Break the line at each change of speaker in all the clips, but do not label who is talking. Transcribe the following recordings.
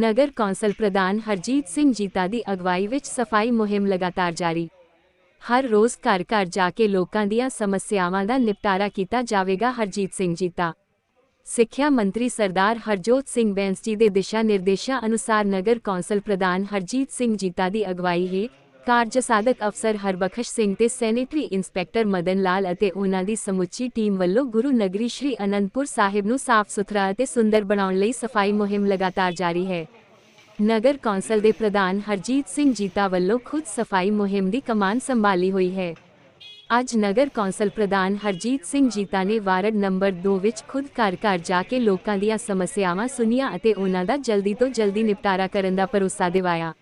ਨਗਰ council ਪ੍ਰਧਾਨ ਹਰਜੀਤ ਸਿੰਘ ਜੀਤਾ ਦੀ ਅਗਵਾਈ ਵਿੱਚ ਸਫ਼ਾਈ ਮੁਹਿੰਮ ਲਗਾਤਾਰ ਜਾਰੀ। ਹਰ ਰੋਜ਼ ਘਰ ਘਰ ਜਾ ਕੇ ਲੋਕਾਂ ਦੀਆਂ ਸਮੱਸਿਆਵਾਂ ਦਾ ਨਿਪਟਾਰਾ ਕੀਤਾ ਜਾਵੇਗਾ ਹਰਜੀਤ ਸਿੰਘ ਜੀਤਾ। ਸਿੱਖਿਆ ਮੰਤਰੀ ਸਰਦਾਰ ਹਰਜੋਤ ਸਿੰਘ ਬੈਂਸ ਜੀ ਦੇ ਦਿਸ਼ਾ ਨਿਰਦੇਸ਼ਾਂ ਅਨੁਸਾਰ ਨਗਰ ਕੌਂਸਲ ਪ੍ਰਧਾਨ ਹਰਜੀਤ ਸਿੰਘ ਜੀਤਾ ਦੀ ਅਗਵਾਈ ਹੇਠ ਕਾਰਜ ਸਾਧਕ ਅਫਸਰ ਹਰਬਖਸ਼ ਸਿੰਘ ਤੇ ਸੈਨੇਟਰੀ ਇੰਸਪੈਕਟਰ ਮਦਨ ਲਾਲ ਅਤੇ ਉਹਨਾਂ ਦੀ ਸਮੁੱਚੀ ਟੀਮ ਵੱਲੋਂ ਗੁਰੂ ਨਗਰੀ ਸ਼੍ਰੀ ਅਨੰਦਪੁਰ ਸਾਹਿਬ ਨੂੰ ਸਾਫ਼ ਸੁਥਰਾ ਅਤੇ ਸੁੰਦਰ ਬਣਾਉਣ ਲਈ ਸਫ਼ਾਈ ਮੁਹਿੰਮ ਲਗਾਤਾਰ ਜਾਰੀ ਹੈ। ਨਗਰ ਕੌਂਸਲ ਦੇ ਪ੍ਰਧਾਨ ਹਰਜੀਤ ਸਿੰਘ ਜੀਤਾ ਵੱਲੋਂ ਖੁਦ ਸਫ਼ਾਈ ਮੁਹਿੰਮ ਦੀ ਕਮਾਨ ਸੰਭਾਲੀ ਹੋਈ ਹੈ। ਅੱਜ ਨਗਰ ਕੌਂਸਲ ਪ੍ਰਧਾਨ ਹਰਜੀਤ ਸਿੰਘ ਜੀਤਾ ਨੇ ਵਾਰਡ ਨੰਬਰ 2 ਵਿੱਚ ਖੁਦ ਘਰ ਘਰ ਜਾ ਕੇ ਲੋਕਾਂ ਦੀਆਂ ਸਮੱਸਿਆਵਾਂ ਸੁਣੀਆਂ ਅਤੇ ਉਹਨਾਂ ਦਾ ਜਲਦੀ ਤੋਂ ਜਲਦੀ ਨਿਪਟਾਰਾ ਕਰਨ ਦਾ ਭਰੋਸਾ ਦਿਵਾਇਆ।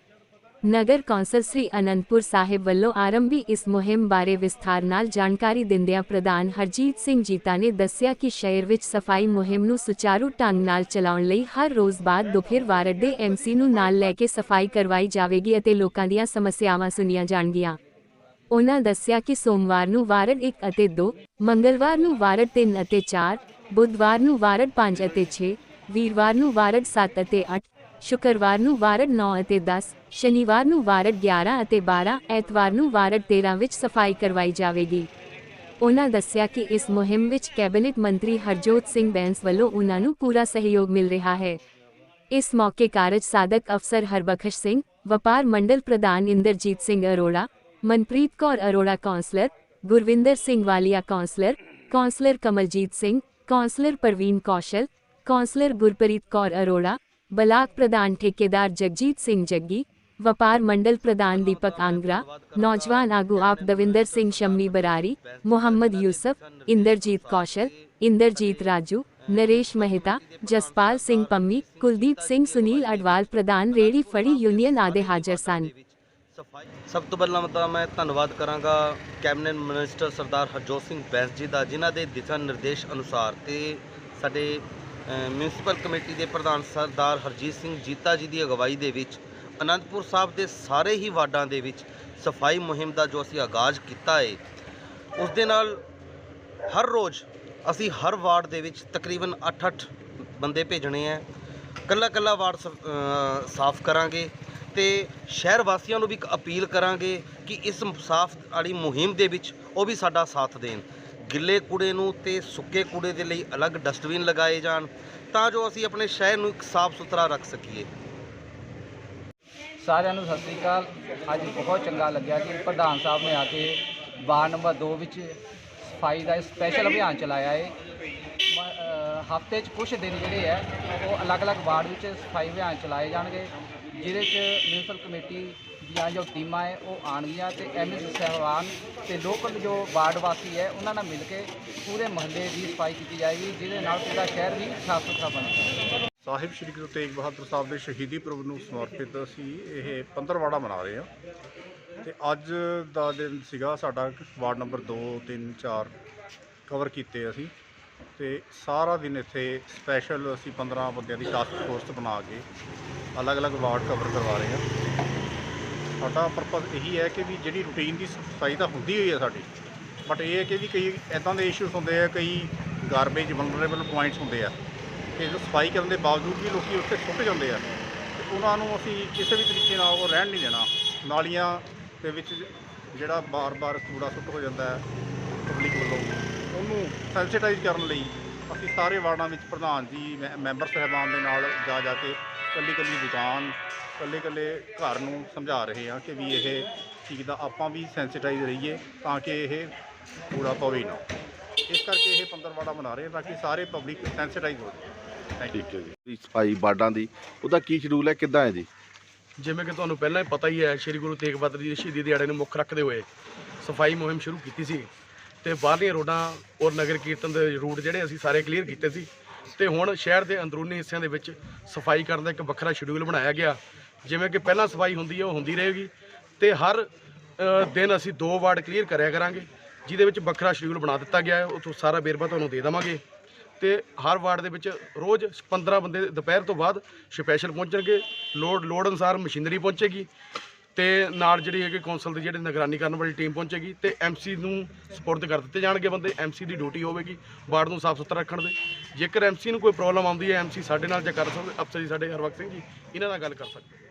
ਨਗਰ ਕੌਂਸਲ ਸ੍ਰੀ ਅਨੰਦਪੁਰ ਸਾਹਿਬ ਵੱਲੋਂ ਆਰੰਭੀ ਇਸ ਮੁਹਿੰਮ ਬਾਰੇ ਵਿਸਥਾਰ ਨਾਲ ਜਾਣਕਾਰੀ ਦਿੰਦਿਆਂ ਪ੍ਰਧਾਨ ਹਰਜੀਤ ਸਿੰਘ ਜੀਤਾ ਨੇ ਦੱਸਿਆ ਕਿ ਸ਼ਹਿਰ ਵਿੱਚ ਸਫ਼ਾਈ ਮੁਹਿੰਮ ਨੂੰ ਸੁਚਾਰੂ ਢੰਗ ਨਾਲ ਚਲਾਉਣ ਲਈ ਹਰ ਰੋਜ਼ ਬਾਅਦ ਦੁਪਹਿਰ ਵਾਰਡ ਦੇ ਐਮਸੀ ਨੂੰ ਨਾਲ ਲੈ ਕੇ ਸਫ਼ਾਈ ਕਰਵਾਈ ਜਾਵੇਗੀ ਅਤੇ ਲੋਕਾਂ ਦੀਆਂ ਸਮੱਸਿਆਵਾਂ ਸੁਣੀਆਂ ਜਾਣਗੀਆਂ। ਉਨ੍ਹਾਂ ਦੱਸਿਆ ਕਿ ਸੋਮਵਾਰ ਨੂੰ ਵਾਰਡ 1 ਅਤੇ 2, ਮੰਗਲਵਾਰ ਨੂੰ ਵਾਰਡ 3 ਅਤੇ 4, ਬੁੱਧਵਾਰ ਨੂੰ ਵਾਰਡ 5 ਅਤੇ 6, ਵੀਰਵਾਰ ਨੂੰ ਵਾਰਡ 7 ਅਤੇ 8, ਸ਼ੁੱਕਰਵਾਰ ਨੂੰ ਵਾਰਡ 9 ਅਤੇ 10, ਸ਼ਨੀਵਾਰ ਨੂੰ ਵਾਰਡ 11 ਅਤੇ 12, ਐਤਵਾਰ ਨੂੰ ਵਾਰਡ 13 ਵਿੱਚ ਸਫ਼ਾਈ ਕਰਵਾਈ ਜਾਵੇਗੀ। ਉਨ੍ਹਾਂ ਦੱਸਿਆ ਕਿ ਇਸ ਮੁਹਿੰਮ ਵਿੱਚ ਕੈਬਨਿਟ ਮੰਤਰੀ ਹਰਜੋਤ ਸਿੰਘ ਬੈਂਸ ਵੱਲੋਂ ਉਨ੍ਹਾਂ ਨੂੰ ਪੂਰਾ ਸਹਿਯੋਗ ਮਿਲ ਰਿਹਾ ਹੈ। ਇਸ ਮੌਕੇ ਕਾਰਜ ਸਾਧਕ ਅਫਸਰ ਹਰਬਖਸ਼ ਸਿੰਘ, ਵਪਾਰ ਮੰਡਲ ਪ੍ਰਧਾਨ Inderjit Singh Arora, Manpreet Kaur Arora councillor, Gurwinder Singh Walia councillor, councillor Kamaljit Singh, councillor Parveen Kaushal, councillor Gurpreet Kaur Arora, block ਪ੍ਰਧਾਨ ਠੇਕੇਦਾਰ ਜਗਜੀਤ ਸਿੰਘ ਜੱਗੀ, ਵਪਾਰ ਮੰਡਲ ਪ੍ਰਧਾਨ ਦੀਪਕ ਆਂਗਰਾ, ਨੌਜਵਾਨ ਆਗੂ ਆਪ ਦਵਿੰਦਰ ਸਿੰਘ ਸ਼ੰਮੀ ਬਰਾਰੀ, ਮੁਹੰਮਦ ਯੂਸਫ, ਇੰਦਰਜੀਤ ਕੌਸ਼ਲ, ਇੰਦਰਜੀਤ ਰਾਜੂ, ਨਰੇਸ਼ ਮਹਿਤਾ, ਜਸਪਾਲ ਸਿੰਘ ਪੰਮੀ, ਕੁਲਦੀਪ ਸਿੰਘ ਸੁਨੀਲ ਅਡਵਾਲ ਪ੍ਰਧਾਨ ਰੇੜੀ ਫੜੀ ਯੂਨੀਅਨ ਆਦਿ ਹਾਜ਼ਰ ਸਨ।
ਸਭ ਤੋਂ ਪਹਿਲਾਂ ਤਾਂ ਮੈਂ ਧੰਨਵਾਦ ਕਰਾਂਗਾ ਕੈਬਨਿਟ ਮਿਨਿਸਟਰ ਸਰਦਾਰ ਹਰਜੋਤ ਸਿੰਘ ਬੈਂਸ ਜੀ ਦਾ ਜਿਨ੍ਹਾਂ ਦੇ ਦਿਸ਼ਾ ਨਿਰਦੇਸ਼ ਅਨੁਸਾਰ ਤੇ ਸਾਡੇ ਮਿਊਨਿਸਪਲ ਕਮੇਟੀ ਦੇ ਪ੍ਰਧਾਨ ਸਰਦਾਰ ਹਰਜੀਤ ਸਿੰਘ ਜੀਤਾ ਜੀ ਦੀ ਅਗਵਾਈ ਦੇ ਵਿੱਚ ਅਨੰਦਪੁਰ ਸਾਹਿਬ ਦੇ ਸਾਰੇ ਹੀ ਵਾਰਡਾਂ ਦੇ ਵਿੱਚ ਸਫ਼ਾਈ ਮੁਹਿੰਮ ਦਾ ਜੋ ਅਸੀਂ ਆਗਾਜ਼ ਕੀਤਾ ਹੈ ਉਸ ਦੇ ਨਾਲ ਹਰ ਰੋਜ਼ ਅਸੀਂ ਹਰ ਵਾਰਡ ਦੇ ਵਿੱਚ ਤਕਰੀਬਨ 8-8 ਬੰਦੇ ਭੇਜਣੇ ਹੈ ਕੱਲਾ ਕੱਲਾ ਵਾਰਡ ਸ- ਸਾਫ਼ ਕਰਾਂਗੇ ਤੇ ਸ਼ਹਿਰ ਵਾਸੀਆਂ ਨੂੰ ਵੀ ਇੱਕ ਅਪੀਲ ਕਰਾਂਗੇ ਕਿ ਇਸ ਸਾਫ਼ ਵਾਲੀ ਮੁਹਿੰਮ ਦੇ ਵਿੱਚ ਉਹ ਵੀ ਸਾਡਾ ਸਾਥ ਦੇਣ। ਗਿੱਲੇ ਕੂੜੇ ਨੂੰ ਤੇ ਸੁੱਕੇ ਕੂੜੇ ਦੇ ਲਈ ਅਲੱਗ ਡਸਟਬਿਨ ਲਗਾਏ ਜਾਣ, ਤਾਂ ਜੋ ਅਸੀਂ ਆਪਣੇ ਸ਼ਹਿਰ ਨੂੰ ਇੱਕ ਸਾਫ਼ ਸੁਥਰਾ ਰੱਖ ਸਕੀਏ।
ਸਾਰਿਆਂ ਨੂੰ ਸਤਿ ਸ੍ਰੀ ਅਕਾਲ। ਅੱਜ ਬਹੁਤ ਚੰਗਾ ਲੱਗਿਆ ਕਿ ਪ੍ਰਧਾਨ ਸਾਹਿਬ ਨੇ ਆ ਕੇ ਵਾਰਡ ਨੰਬਰ 2 ਵਿੱਚ ਸਫ਼ਾਈ ਦਾ ਸਪੈਸ਼ਲ ਅਭਿਆਨ ਚਲਾਇਆ ਹੈ ਹਫ਼ਤੇ 'ਚ ਕੁਝ ਦਿਨ ਜਿਹੜੇ ਹੈ ਉਹ ਅਲੱਗ-ਅਲੱਗ ਵਾਰਡ ਵਿੱਚ ਸਫ਼ਾਈ ਅਭਿਆਨ ਚਲਾਏ ਜਾਣਗੇ, ਜਿਹਦੇ 'ਚ ਮਿਊਨਿਸਪਲ ਕਮੇਟੀ ਦੀਆਂ ਜੋ ਟੀਮਾਂ ਹੈ, ਉਹ ਆਉਣਗੀਆਂ ਤੇ ਐਮਐਸ ਸਹਿਬਾਨ ਤੇ ਲੋਕਲ ਜੋ ਵਾਰਡ ਵਾਸੀ ਹੈ, ਉਹਨਾਂ ਨਾਲ ਮਿਲ ਕੇ ਪੂਰੇ ਮਹੱਲੇ ਦੀ ਸਫ਼ਾਈ ਕੀਤੀ ਜਾਏਗੀ, ਜਿਹਦੇ ਨਾਲ ਪੂਰਾ ਸ਼ਹਿਰ ਵੀ ਸਾਫ਼ ਸੁਥਰਾ ਬਣੇਗਾ
ਸਾਹਿਬ, ਸ੍ਰੀ ਗੁਰੂ ਤੇਗ ਬਹਾਦਰ ਸਾਹਿਬ ਦੇ ਸ਼ਹੀਦੀ ਪੁਰਬ ਨੂੰ ਸਮਰਪਿਤ ਅਸੀਂ ਇਹ ਪੰਦਰਵਾੜਾ ਮਨਾ ਰਹੇ ਹਾਂ। ਤੇ ਅੱਜ ਦਾ ਦਿਨ ਸੀਗਾ ਸਾਡਾ, ਵਾਰਡ ਨੰਬਰ 2 3 4 ਕਵਰ ਕੀਤੇ ਅਸੀਂ। ਤੇ ਸਾਰਾ ਦਿਨ ਇੱਥੇ ਸਪੈਸ਼ਲ ਅਸੀਂ 15 ਬੰਦਿਆਂ ਦੀ ਟਾਸਕ ਫੋਰਸ ਬਣਾ ਕੇ ਅਲੱਗ-ਅਲੱਗ ਵਾਰਡ ਕਵਰ ਕਰਵਾ ਰਹੇ ਹਾਂ। ਸਾਡਾ ਪਰਪਸ ਇਹੀ ਹੈ ਕਿ ਵੀ ਜਿਹੜੀ ਰੂਟੀਨ ਦੀ ਸਫ਼ਾਈ ਤਾਂ ਹੁੰਦੀ ਹੋਈ ਹੈ ਸਾਡੀ ਬਟ ਇਹ ਹੈ ਕਿ ਵੀ ਕਈ ਐਦਾਂ ਦੇ ਇਸ਼ੂਸ ਹੁੰਦੇ ਆ, ਕਈ ਗਾਰਬੇਜ ਵਨਰੇਬਲ ਪੁਆਇੰਟਸ ਹੁੰਦੇ ਆ, ਕਿ ਜੋ ਸਫ਼ਾਈ ਕਰਨ ਦੇ ਬਾਵਜੂਦ ਵੀ ਲੋਕੀ ਉੱਥੇ ਸੁੱਟ ਜਾਂਦੇ ਆ, ਤੇ ਉਹਨਾਂ ਨੂੰ ਅਸੀਂ ਕਿਸੇ ਵੀ ਤਰੀਕੇ ਨਾਲ ਉਹ ਰਹਿਣ ਨਹੀਂ ਦੇਣਾ। ਨਾਲੀਆਂ ਦੇ ਵਿੱਚ ਜਿਹੜਾ ਬਾਰ-ਬਾਰ ਕੂੜਾ ਸੁੱਟ ਹੋ ਜਾਂਦਾ ਹੈ ਪਬਲਿਕ ਵੱਲੋਂ, ਉਹਨੂੰ ਸੈਂਸਿਟਾਈਜ਼ ਕਰਨ ਲਈ ਅਸੀਂ ਸਾਰੇ ਵਾਰਡਾਂ ਵਿੱਚ ਪ੍ਰਧਾਨ ਜੀ ਮੈ- ਮੈਂਬਰ ਸਹਿਬਾਨ ਦੇ ਨਾਲ ਜਾ ਜਾ ਕੇ ਕੱਲੀ ਕੱਲੀ ਦੁਕਾਨ ਕੱਲੇ ਕੱਲੇ ਘਰ ਨੂੰ ਸਮਝਾ ਰਹੇ ਹਾਂ ਕਿ ਵੀ ਇਹ ਚੀਜ਼ ਦਾ ਆਪਾਂ ਵੀ ਸੈਂਸਿਟਾਈਜ਼ ਰਹੀਏ ਤਾਂ ਕਿ ਇਹ ਕੂੜਾ ਪਵੇ ਨਾ। ਇਸ ਕਰਕੇ ਇਹ ਪੰਦਰਵਾੜਾ ਬਣਾ ਰਹੇ ਹਾਂ ਤਾਂ ਕਿ ਸਾਰੇ ਪਬਲਿਕ ਸੈਂਸਿਟਾਈਜ਼ ਹੋ ਜਾਵੇ ਥੈਂਕ ਯੂ
ਠੀਕ ਹੈ ਜੀ। ਸਫ਼ਾਈ ਬਾਰਡਾਂ ਦੀ ਉਹਦਾ ਕੀ ਸ਼ਡਿਊਲ ਹੈ ਕਿੱਦਾਂ ਹੈ ਜੀ?
ਜਿਵੇਂ ਕਿ ਤੁਹਾਨੂੰ ਪਹਿਲਾਂ ਹੀ ਪਤਾ ਹੀ ਹੈ ਸ੍ਰੀ ਗੁਰੂ ਤੇਗ ਬਹਾਦਰ ਜੀ ਦੇ ਸ਼ਹੀਦੀ ਦਿਹਾੜੇ ਨੂੰ ਮੁੱਖ ਰੱਖਦੇ ਹੋਏ ਸਫ਼ਾਈ ਮੁਹਿੰਮ ਸ਼ੁਰੂ ਕੀਤੀ ਸੀ। ਤੇ ਬਾਹਰਲੀਆਂ ਰੋਡਾਂ ਔਰ ਨਗਰ ਕੀਰਤਨ ਦੇ ਰੂਟ ਜਿਹੜੇ ਅਸੀਂ ਸਾਰੇ ਕਲੀਅਰ ਕੀਤੇ ਸੀ। ਤੇ ਹੁਣ ਸ਼ਹਿਰ ਦੇ ਅੰਦਰੂਨੀ ਹਿੱਸਿਆਂ ਦੇ ਵਿੱਚ ਸਫ਼ਾਈ ਕਰਨ ਦਾ ਇੱਕ ਵੱਖਰਾ ਸ਼ਡਿਊਲ ਬਣਾਇਆ ਗਿਆ। ਜਿਵੇਂ ਕਿ ਪਹਿਲਾਂ ਸਫ਼ਾਈ ਹੁੰਦੀ ਹੈ, ਉਹ ਹੁੰਦੀ ਰਹੇਗੀ। ਤੇ ਹਰ ਦਿਨ ਅਸੀਂ ਦੋ ਵਾਰਡ ਕਲੀਅਰ ਕਰਿਆ ਕਰਾਂਗੇ, ਜਿਹਦੇ ਵਿੱਚ ਵੱਖਰਾ ਸ਼ਡਿਊਲ ਬਣਾ ਦਿੱਤਾ ਗਿਆ ਹੈ। ਉੱਥੋਂ ਸਾਰਾ ਵੇਰਵਾ ਤੁਹਾਨੂੰ ਦੇ ਦੇਵਾਂਗੇ। ਤੇ ਹਰ ਵਾਰਡ ਦੇ ਵਿੱਚ ਰੋਜ਼ 15 ਬੰਦੇ ਦੁਪਹਿਰ ਤੋਂ ਬਾਅਦ ਸਪੈਸ਼ਲ ਪਹੁੰਚਣਗੇ। ਲੋਡ ਲੋਡ ਅਨੁਸਾਰ ਮਸ਼ੀਨਰੀ ਪਹੁੰਚੇਗੀ। ਤੇ ਨਾਲ ਜਿਹੜੀ ਹੈਗੀ ਕੌਂਸਲ ਦੀ ਜਿਹੜੀ ਨਿਗਰਾਨੀ ਕਰਨ ਵਾਲੀ ਟੀਮ ਪਹੁੰਚੇਗੀ ਤੇ ਐਮਸੀ ਨੂੰ ਸਪੋਰਟ ਕਰ ਦਿੱਤੇ ਜਾਣਗੇ ਬੰਦੇ ਐਮਸੀ ਦੀ ਡਿਊਟੀ ਹੋਵੇਗੀ ਵਾਰਡ ਨੂੰ ਸਾਫ਼ ਸੁਥਰਾ ਰੱਖਣ ਦੇ। ਜੇਕਰ ਐਮਸੀ ਨੂੰ ਕੋਈ ਪ੍ਰੋਬਲਮ ਆਉਂਦੀ ਹੈ ਐਮਸੀ ਸਾਡੇ ਨਾਲ ਜਾਂ ਕਰ ਸਕਦੇ, ਅਫਸਰ ਜੀ ਸਾਡੇ ਹਰਵਕਤ ਸਿੰਘ ਜੀ, ਇਹਨਾਂ ਨਾਲ ਗੱਲ ਕਰ ਸਕਦੇ